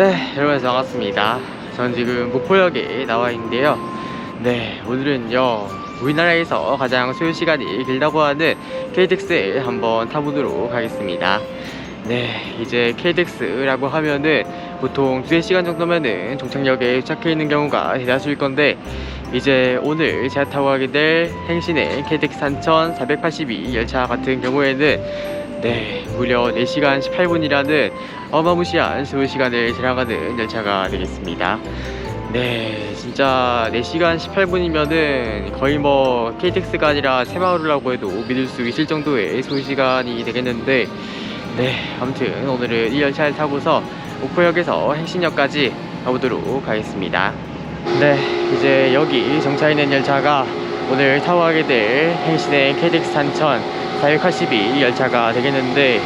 네, 여러분 반갑습니다. 전 지금 목포역에 나와 있는데요. 네, 오늘은요, 우리나라에서 가장 소요 시간이 길다고 하는 KTX에 한번 타보도록 하겠습니다. 네, 이제 KTX라고 하면은 보통 2시간 정도면은 종착역에 도착해 있는 경우가 대다수일 건데, 이제 오늘 제가 타고 가게 될 행신의 KTX 3482 열차 같은 경우에는 네, 무려 4시간 18분이라는 어마무시한 소요 시간을 지나가는 열차가 되겠습니다. 네, 진짜 4시간 18분이면은 거의 뭐 KTX가 아니라 새마을이라고 해도 믿을 수 있을 정도의 소요 시간이 되겠는데, 네, 아무튼 오늘은 이 열차를 타고서 목포역에서 행신역까지 가보도록 하겠습니다. 네, 이제 여기 정차 있는 열차가 오늘 타고 가게 될 행신의 KTX 3000 482 열차가 되겠는데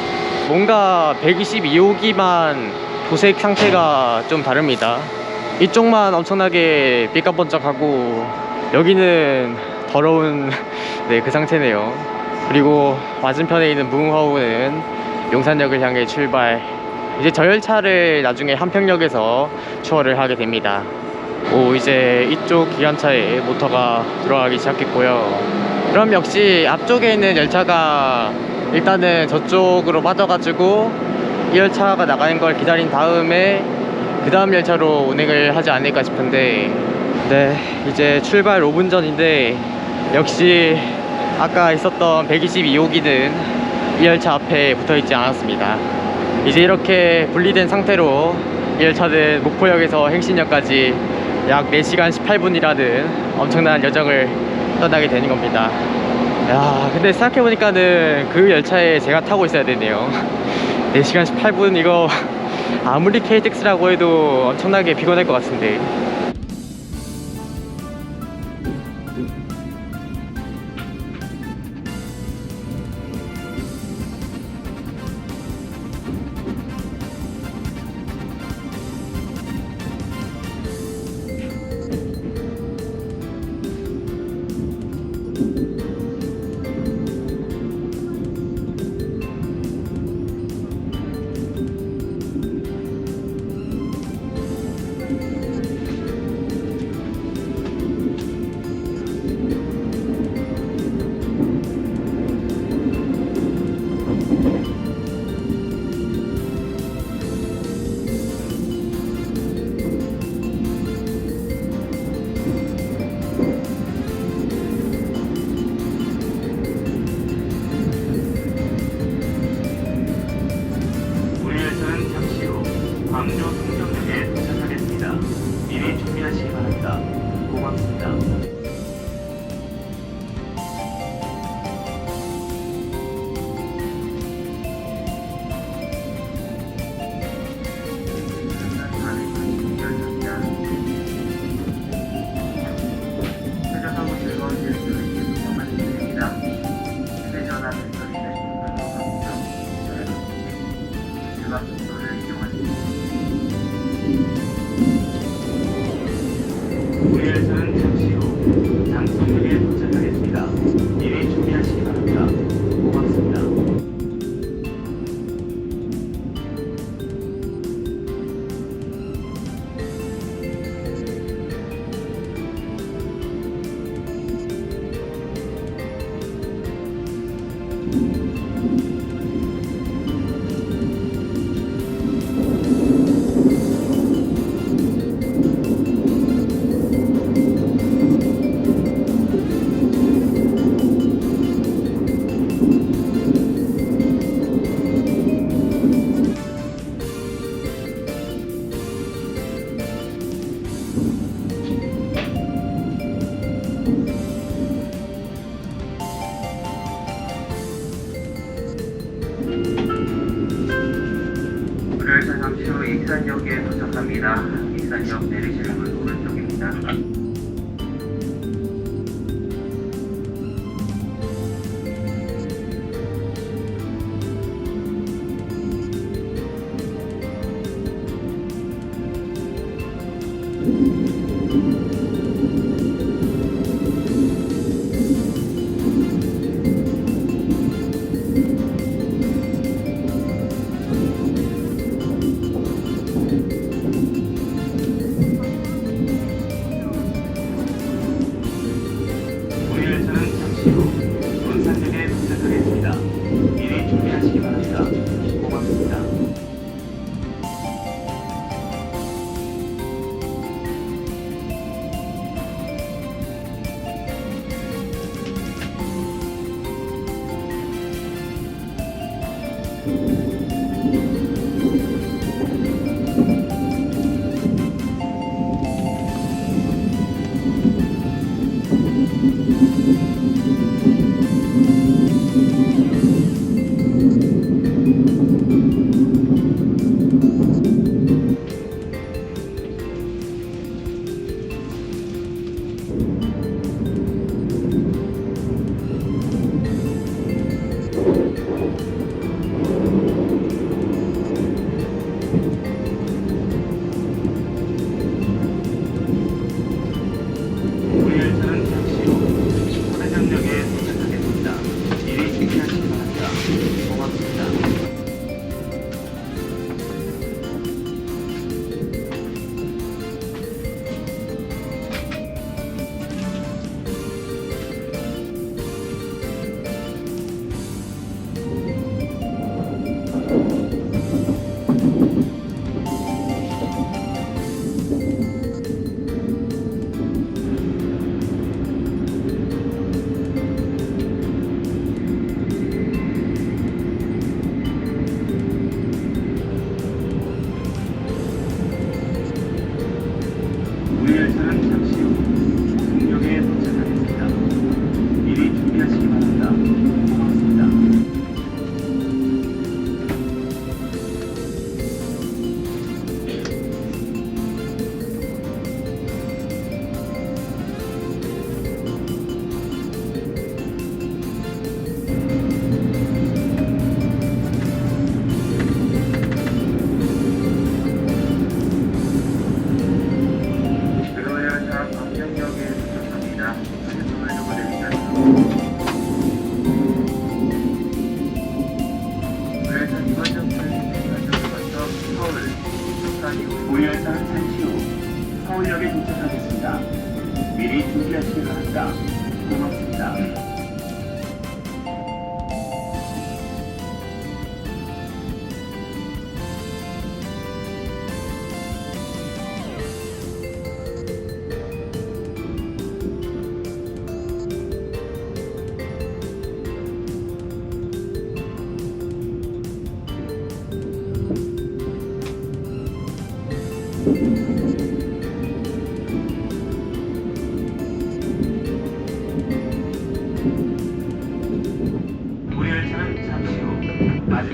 뭔가 122호기만 도색 상태가 좀 다릅니다. 이쪽만 엄청나게 삐까번쩍하고 여기는 더러운 네, 그 상태네요. 그리고 맞은편에 있는 무궁화호는 용산역을 향해 출발. 이제 저 열차를 나중에 한평역에서 추월을 하게 됩니다. 오 이제 이쪽 기관차에 모터가 들어가기 시작했고요. 그럼 역시 앞쪽에 있는 열차가 일단은 저쪽으로 빠져가지고 이 열차가 나가는 걸 기다린 다음에 그 다음 열차로 운행을 하지 않을까 싶은데 네 이제 출발 5분 전인데 역시 아까 있었던 122호기는 이 열차 앞에 붙어 있지 않았습니다 이제 이렇게 분리된 상태로 이 열차는 목포역에서 행신역까지 약 4시간 18분이라는 엄청난 여정을 떠나게 되는 겁니다. 야, 근데 생각해보니까는 그 열차에 제가 타고 있어야 되네요. 4시간 18분 이거 아무리 KTX라고 해도 엄청나게 피곤할 것 같은데. Thank you. 익산역에 도착합니다. 익산역 내리시는 우리 열차는 잠시 후 서대전역에 서울역에 도착하겠습니다. 미리 준비하시기 바랍니다. 고맙습니다.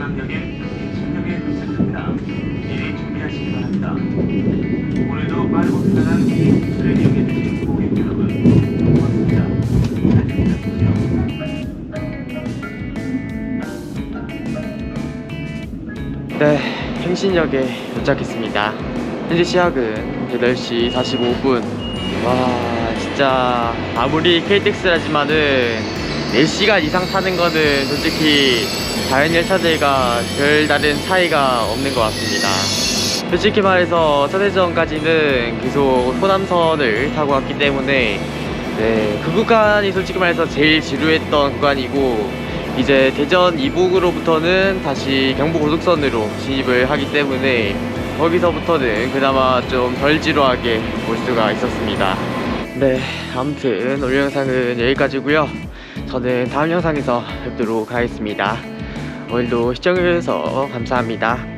역인 신역에 도착합니다. 미리 준비하시기 바랍니다. 오늘도 빠르고 편안한 기술을 이용해 주신 고객 여러분 고맙습니다. 안녕히 가십시오. 네, 행신역에 도착했습니다. 현재 시각은 8시 45분. 와, 진짜 아무리 KTX라지만은 4시간 이상 타는 거는 솔직히 다른 열차들과 별다른 차이가 없는 것 같습니다. 솔직히 말해서 서대전까지는 계속 호남선을 타고 왔기 때문에 네, 그 구간이 솔직히 말해서 제일 지루했던 구간이고 이제 대전 이북으로부터는 다시 경부고속선으로 진입을 하기 때문에 거기서부터는 그나마 좀 덜 지루하게 볼 수가 있었습니다. 네, 아무튼 오늘 영상은 여기까지고요. 저는 다음 영상에서 뵙도록 하겠습니다. 오늘도 시청해주셔서 감사합니다.